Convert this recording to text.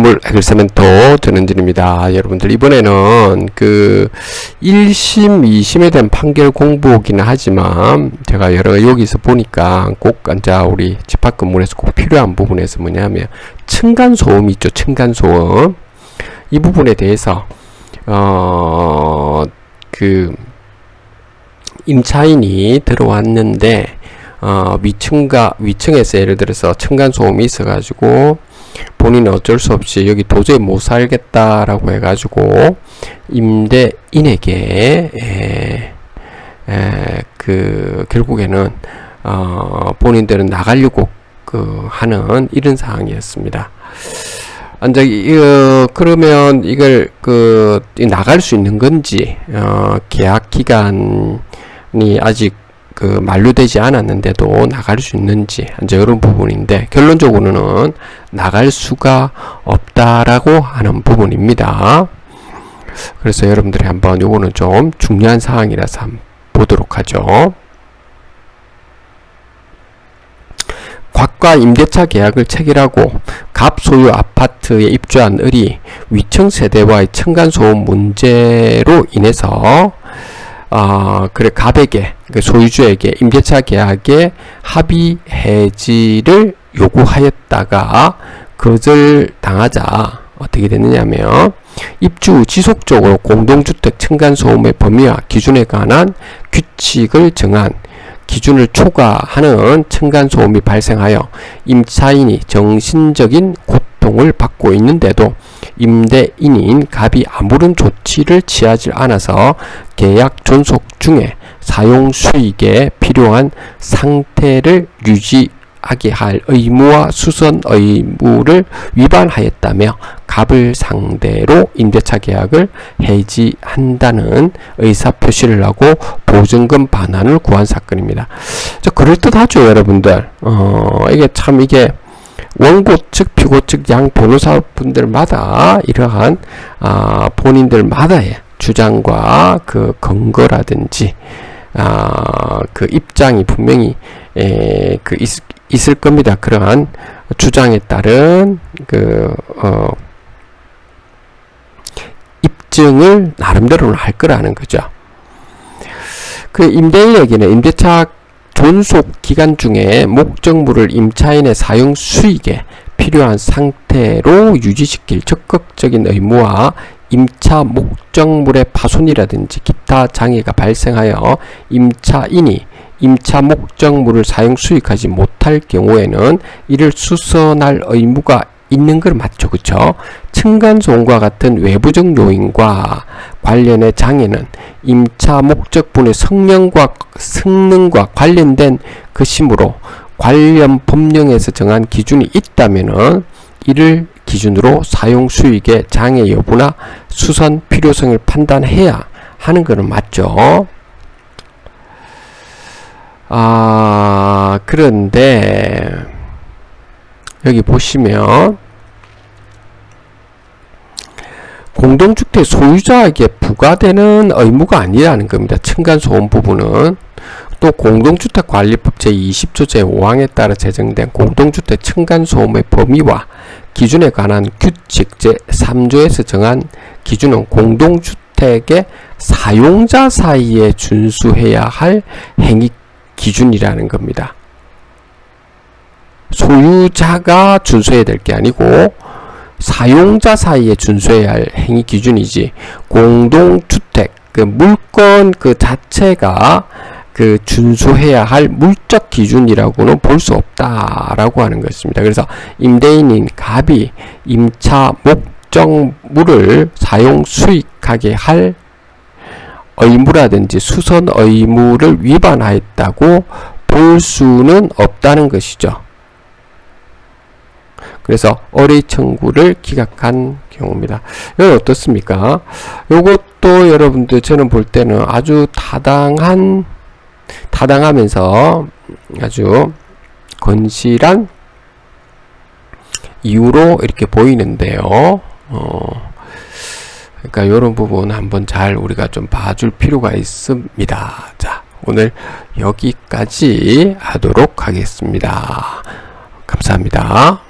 건물 해결사멘토 전은진입니다. 여러분들 이번에는 그 1심, 2심에 대한 판결 공부기는 하지만 제가 여러 여기서 보니까 꼭 앉아 우리 집합 건물에서 꼭 필요한 부분에서 뭐냐면 층간 소음이 있죠. 층간 소음. 이 부분에 대해서 어 그 임차인이 들어왔는데 어, 위층과 위층에서 예를 들어서 층간 소음이 있어가지고 본인은 어쩔 수 없이 여기 도저히 못 살겠다라고 해가지고 임대인에게 에, 에, 그 결국에는 어, 본인들은 나가려고 그 하는 이런 상황이었습니다. 이제 어, 그러면 이걸 그 나갈 수 있는 건지 어, 계약 기간이 아직 그 만료되지 않았는데도 나갈 수 있는지 이제 이런 부분인데 결론적으로는 나갈 수가 없다라고 하는 부분입니다. 그래서 여러분들이 한번 요거는 좀 중요한 사항이라서 한번 보도록 하죠. 곽과 임대차 계약을 체결하고 갑 소유 아파트에 입주한 을이 위층 세대와의 층간 소음 문제로 인해서 아, 그래, 갑에게, 그 소유주에게 임대차 계약의 합의 해지를 요구하였다가 거절 당하자 어떻게 됐느냐면 입주 지속적으로 공동주택 층간소음의 범위와 기준에 관한 규칙을 정한 기준을 초과하는 층간소음이 발생하여 임차인이 정신적인 고통 을 받고 있는데도 임대인인 갑이 아무런 조치를 취하지 않아서 계약 존속 중에 사용 수익에 필요한 상태를 유지하게 할 의무와 수선 의무를 위반하였다며 갑을 상대로 임대차 계약을 해지한다는 의사 표시를 하고 보증금 반환을 구한 사건입니다. 저 그럴듯하죠, 여러분들. 어, 이게 참 이게 원고 측, 피고 측 양 변호사분들마다 이러한 아, 본인들마다의 주장과 그 근거라든지 아, 그 입장이 분명히 에, 그 있, 있을 겁니다. 그러한 주장에 따른 그 어, 입증을 나름대로는 할 거라는 거죠. 그 임대인에게는 임대차 존속 기간 중에 목적물을 임차인의 사용 수익에 필요한 상태로 유지시킬 적극적인 의무와 임차 목적물의 파손이라든지 기타 장애가 발생하여 임차인이 임차 목적물을 사용 수익하지 못할 경우에는 이를 수선할 의무가 있는 걸 맞죠. 그쵸? 층간소음과 같은 외부적 요인과 관련의 장애는 임차 목적분의 성능과, 성능과 관련된 것이므로 관련 법령에서 정한 기준이 있다면은 이를 기준으로 사용 수익의 장애 여부나 수선 필요성을 판단해야 하는 것은 맞죠. 아, 그런데 여기 보시면 공동주택 소유자에게 부과되는 의무가 아니라는 겁니다. 층간소음 부분은 또 공동주택관리법 제20조 제5항에 따라 제정된 공동주택 층간소음의 범위와 기준에 관한 규칙 제3조에서 정한 기준은 공동주택의 사용자 사이에 준수해야 할 행위 기준이라는 겁니다. 소유자가 준수해야 될 게 아니고 사용자 사이에 준수해야 할 행위 기준이지 공동주택 그 물건 그 자체가 그 준수해야 할 물적 기준이라고는 볼 수 없다라고 하는 것입니다. 그래서 임대인인 갑이 임차 목적물을 사용 수익하게 할 의무라든지 수선 의무를 위반하였다고 볼 수는 없다는 것이죠. 그래서 어뢰 청구를 기각한 경우입니다. 이건 어떻습니까? 이것도 여러분들 저는 볼 때는 아주 타당한 타당하면서 아주 건실한 이유로 이렇게 보이는데요. 어, 그러니까 이런 부분 한번 잘 우리가 좀 봐줄 필요가 있습니다. 자, 오늘 여기까지 하도록 하겠습니다. 감사합니다.